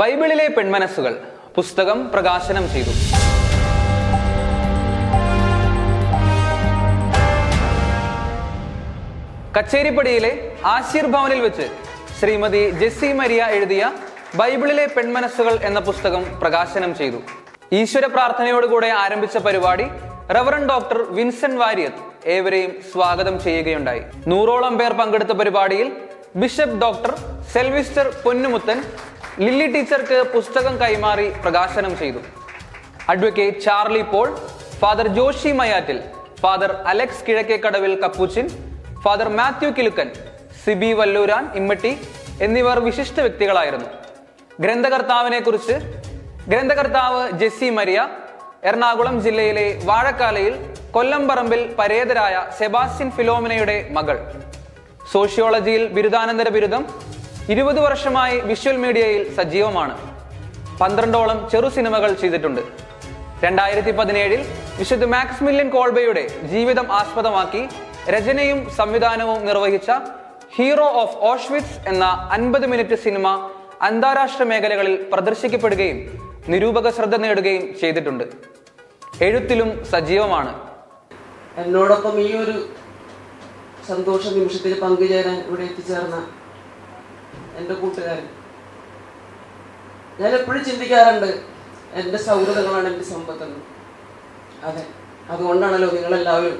ബൈബിളിലെ പെൺമനസ്സുകൾ പുസ്തകം പ്രകാശനം ചെയ്തു. കച്ചേരിപ്പടിയിലെ ആശീർ ഭവനിൽ വെച്ച് ശ്രീമതി ജെസ്സി മരിയ എഴുതിയ ബൈബിളിലെ പെൺമനസ്സുകൾ എന്ന പുസ്തകം പ്രകാശനം ചെയ്തു. ഈശ്വര പ്രാർത്ഥനയോടുകൂടെ ആരംഭിച്ച പരിപാടി റവറൻ ഡോക്ടർ വിൻസെന്റ് വാര്യത്ത് ഏവരെയും സ്വാഗതം ചെയ്യുകയുണ്ടായി. നൂറോളം പേർ പങ്കെടുത്ത പരിപാടിയിൽ bishop doctor Sylvester Ponnumuthan Lilly ടീച്ചർക്ക് പുസ്തകം കൈമാറി പ്രകാശനം ചെയ്തു. Advocate Charlie Paul father Joshi Mayattil father Alex Kizhakkekadavil Capuchin father Mathew Kilukkan Sibi Valluran Immatty എന്നിവർ വിശിഷ്ട വ്യക്തികളായിരുന്നു. ഗ്രന്ഥകർത്താവിനെ കുറിച്ച് ഗ്രന്ഥകർത്താവ് ജെസ്സി മരിയ എറണാകുളം ജില്ലയിലെ വാഴക്കാലയിൽ കൊല്ലംപറമ്പിൽ പരേതരായ സെബാസ്റ്റ്യൻ ഫിലോമിനയുടെ മകൾ. സോഷ്യോളജിയിൽ ബിരുദാനന്തര ബിരുദം ഇരുപത് വർഷമായി വിഷ്വൽ മീഡിയയിൽ സജീവമാണ്. പന്ത്രണ്ടോളം ചെറു സിനിമകൾ ചെയ്തിട്ടുണ്ട്. രണ്ടായിരത്തി പതിനേഴിൽ വിശുദ്ധ മാക്സ് മാക്സ്മില്യൻ കോൾബയുടെ ജീവിതം ആസ്പദമാക്കി രചനയും സംവിധാനവും നിർവഹിച്ച ഹീറോ ഓഫ് ഓഷ്വിറ്റ്സ് എന്ന അൻപത് മിനിറ്റ് സിനിമ അന്താരാഷ്ട്ര മേഖലകളിൽ പ്രദർശിക്കപ്പെടുകയും നിരൂപക ശ്രദ്ധ നേടുകയും ചെയ്തിട്ടുണ്ട്. എഴുത്തിലും സജീവമാണ്. എന്നോടൊപ്പം ഈ ഒരു സന്തോഷ നിമിഷത്തിൽ പങ്കുചേരാൻ ഇവിടെ എത്തിച്ചേർന്ന എന്റെ കൂട്ടുകാരൻ. ഞാൻ എപ്പോഴും ചിന്തിക്കാറുണ്ട് എന്റെ സൗഹൃദങ്ങളാണ് എന്റെ സമ്പത്തെന്ന്. അതെ അതുകൊണ്ടാണല്ലോ നിങ്ങളെല്ലാവരും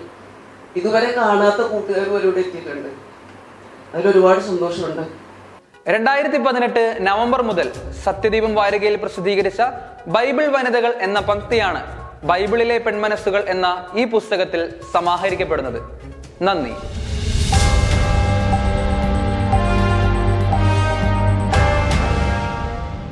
ഇതുവരെ കാണാത്ത കൂട്ടുകാർ വരെ ഇവിടെ എത്തിയിട്ടുണ്ട് അതിലൊരുപാട് സന്തോഷമുണ്ട്. രണ്ടായിരത്തി പതിനെട്ട് നവംബർ മുതൽ സത്യദീപം വാരികയിൽ പ്രസിദ്ധീകരിച്ച ബൈബിൾ വനിതകൾ എന്ന പങ്ക്തിയാണ് ബൈബിളിലെ പെൺമനസ്സുകൾ എന്ന ഈ പുസ്തകത്തിൽ സമാഹരിക്കപ്പെടുന്നത്. നന്ദി.